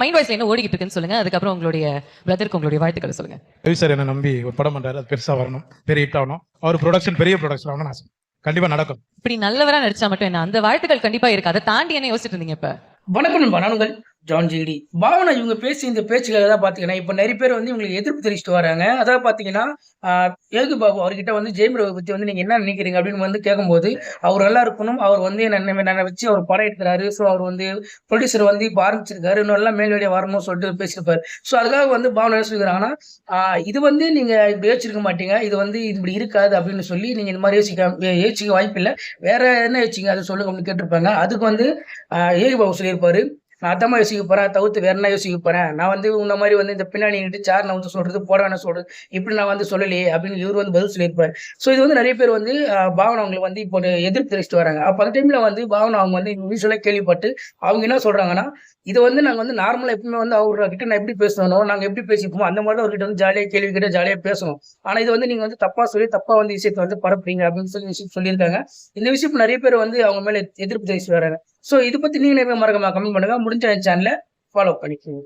Mind வாய்ஸ்ல என்ன ஓடிக்கிட்டு இருக்குன்னு சொல்லுங்க. அதுக்கப்புறம் உங்களுடைய பிரதருக்கு உங்களுடைய வாழ்த்துக்களை சொல்லுங்க. ரவி சார் என்ன நம்பி ஒரு படம் பண்றாரு. அது பெருசா வரணும். பெரிய ஹிட் ஆகணும். அவர் ப்ரொடக்ஷன் பெரிய ப்ரொடக்ஷன் ஆகணும் ஆசை கண்டிப்பா நடக்கும். இப்படி நல்லவரா நடிச்சா மட்டும் என்ன? அந்த வாழ்த்துக்கள் கண்டிப்பா இருக்கு அதை தாண்டி என்ன யோசிச்சுட்டு இருந்தீங்க இப்ப? வணக்கம் நண்பா. நானுங்கள் ஜான் ஜிடி பாவனா இவங்க பேசி இந்த பேச்சுக்காக தான் பார்த்தீங்கன்னா இப்போ நிறைய பேர் வந்து இவங்களுக்கு எதிர்ப்பு தெரிவிச்சுட்டு வராங்க. அதாவது பார்த்தீங்கன்னா ஆஹ், ஏகு பாபு அவர்கிட்ட வந்து ஜெயம் ரவி பற்றி வந்து நீங்கள் என்ன நினைக்கிறீங்க அப்படின்னு வந்து கேட்கும்போது அவர் நல்லா இருக்கணும். அவர் வந்து என்ன என்ன வச்சு அவர் படம் எடுக்கிறாரு. ஸோ அவர் வந்து ப்ரொடியூசர் வந்து இப்போ ஆரம்பிச்சிருக்காரு. இன்னும் எல்லாம் மேல்வழியா வரணும்னு சொல்லிட்டு பேசியிருப்பார். ஸோ அதுக்காக வந்து பாவனா என்ன சொல்லிக்கிறாங்கன்னா இது வந்து நீங்கள் இப்படி யோசிச்சிருக்க மாட்டீங்க. இது வந்து இப்படி இருக்காது அப்படின்னு சொல்லி நீங்கள் இந்த மாதிரி யோசிக்க யோசிக்க வாய்ப்பு இல்லை வேற என்ன யோசிச்சிங்க? அதை சொல்லுங்க அப்படின்னு கேட்டிருப்பாங்க. அதுக்கு வந்து ஆஹ், ஏகு பாபு சொல்லியிருப்பாரு. நான் அத்தமாக யோசிக்க போகிறேன் தவிர்த்து வேற என்ன யோசிக்க போகிறேன் நான் வந்து இந்த மாதிரி வந்து இந்த பின்னாடி நின்று சார் நான் வந்து சொல்றது போட வேணாம் இப்படி நான் வந்து சொல்லலையே அப்படின்னு இவர் வந்து பதில் சொல்லியிருப்பார். ஸோ இது வந்து நிறைய பேர் வந்து பாவனை பாவனா அவங்களுக்கு வந்து இப்போ எதிர்ப்பு தெரிவிச்சுட்டு வராங்க. அப்போ அந்த டைமில் வந்து பாவனா அவங்க வந்து யூஸ்வலாக கேள்விப்பட்டு அவங்க என்ன சொல்கிறாங்கன்னா இதை வந்து நாங்கள் வந்து நார்மலாக எப்பவுமே வந்து அவர்கிட்ட நான் எப்படி பேசணும் நாங்கள் எப்படி பேசிப்போமோ அந்த மாதிரி தான் அவர்கிட்ட வந்து ஜாலியாக கேள்வி கேட்டு ஜாலியாக பேசணும். ஆனால் இது வந்து நீங்கள் வந்து தப்பாக சொல்லி தப்பாக வந்து விஷயத்தை வந்து பரப்புறீங்க அப்படின்னு சொல்லி விஷயம் சொல்லியிருக்காங்க. இந்த விஷயம் நிறைய பேர் வந்து அவங்க மேலே எதிர்ப்பு தெரிவிச்சு வராங்க. ஸோ இது பத்தி நீங்க நிறைய மறக்காம கமெண்ட் பண்ணுங்க. முடிஞ்ச சேனலை ஃபாலோ பண்ணிக்கோங்க.